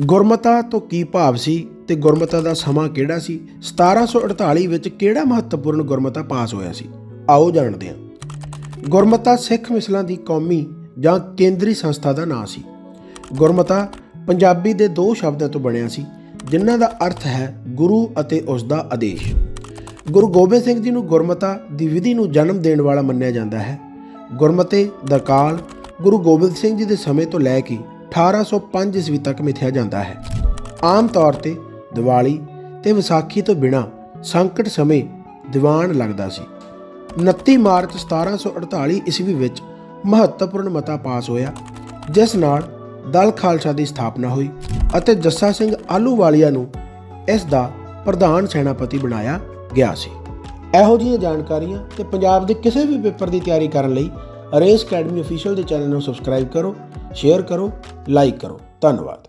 ਗੁਰਮਤਾ ਤੋਂ ਕੀ ਭਾਵ ਸੀ ਤੇ ਗੁਰਮਤਾ ਦਾ ਸਮਾਂ ਕਿਹੜਾ ਸੀ? 1748 ਵਿੱਚ ਕਿਹੜਾ ਮਹੱਤਵਪੂਰਨ ਗੁਰਮਤਾ ਪਾਸ ਹੋਇਆ ਸੀ? ਆਓ ਜਾਣਦੇ ਹਾਂ। ਗੁਰਮਤਾ ਸਿੱਖ ਮਿਸਲਾਂ ਦੀ ਕੌਮੀ ਜਾਂ ਕੇਂਦਰੀ ਸੰਸਥਾ ਦਾ ਨਾਂ ਸੀ। ਗੁਰਮਤਾ ਪੰਜਾਬੀ ਦੇ ਦੋ ਸ਼ਬਦਾਂ ਤੋਂ ਬਣਿਆ ਸੀ, ਜਿਨ੍ਹਾਂ ਦਾ ਅਰਥ ਹੈ ਗੁਰੂ ਅਤੇ ਉਸ ਦਾ ਆਦੇਸ਼। ਗੁਰੂ ਗੋਬਿੰਦ ਸਿੰਘ ਜੀ ਨੂੰ ਗੁਰਮਤਾ ਦੀ ਵਿਧੀ ਨੂੰ ਜਨਮ ਦੇਣ ਵਾਲਾ ਮੰਨਿਆ ਜਾਂਦਾ ਹੈ। ਗੁਰਮਤੇ ਦਾ ਕਾਲ ਗੁਰੂ ਗੋਬਿੰਦ ਸਿੰਘ ਜੀ ਦੇ ਸਮੇਂ ਤੋਂ ਲੈ ਕੇ 1805 ਈਸਵੀ ਤੱਕ ਮਿਥਿਆ ਜਾਂਦਾ ਹੈ। ਆਮ ਤੌਰ ਤੇ ਦੀਵਾਲੀ ਤੇ ਵਿਸਾਖੀ ਤੋਂ ਬਿਨਾ ਸੰਕਟ ਸਮੇਂ ਦੀਵਾਨ ਲੱਗਦਾ ਸੀ। 29 ਮਾਰਚ 1748 ਈਸਵੀ ਵਿੱਚ ਮਹੱਤਵਪੂਰਨ ਮਤਾ ਪਾਸ ਹੋਇਆ, ਜਿਸ ਨਾਲ ਦਲ ਖਾਲਸਾ ਦੀ ਸਥਾਪਨਾ ਹੋਈ ਅਤੇ ਜੱਸਾ ਸਿੰਘ ਆਲੂਵਾਲੀਆ ਨੂੰ ਇਸ ਦਾ ਪ੍ਰਧਾਨ ਸੈਨਾਪਤੀ ਬਣਾਇਆ ਗਿਆ ਸੀ। ਇਹੋ ਜਿਹੀਆਂ ਜਾਣਕਾਰੀਆਂ ਤੇ ਪੰਜਾਬ ਦੇ ਕਿਸੇ ਵੀ ਪੇਪਰ ਦੀ ਤਿਆਰੀ ਕਰਨ ਲਈ ਰੇਸ ਅਕੈਡਮੀ ਅਫੀਸ਼ੀਅਲ ਦੇ ਚੈਨਲ ਨੂੰ ਸਬਸਕ੍ਰਾਈਬ ਕਰੋ ਸ਼ੇਅਰ ਕਰੋ ਲਾਈਕ ਕਰੋ। ਧੰਨਵਾਦ।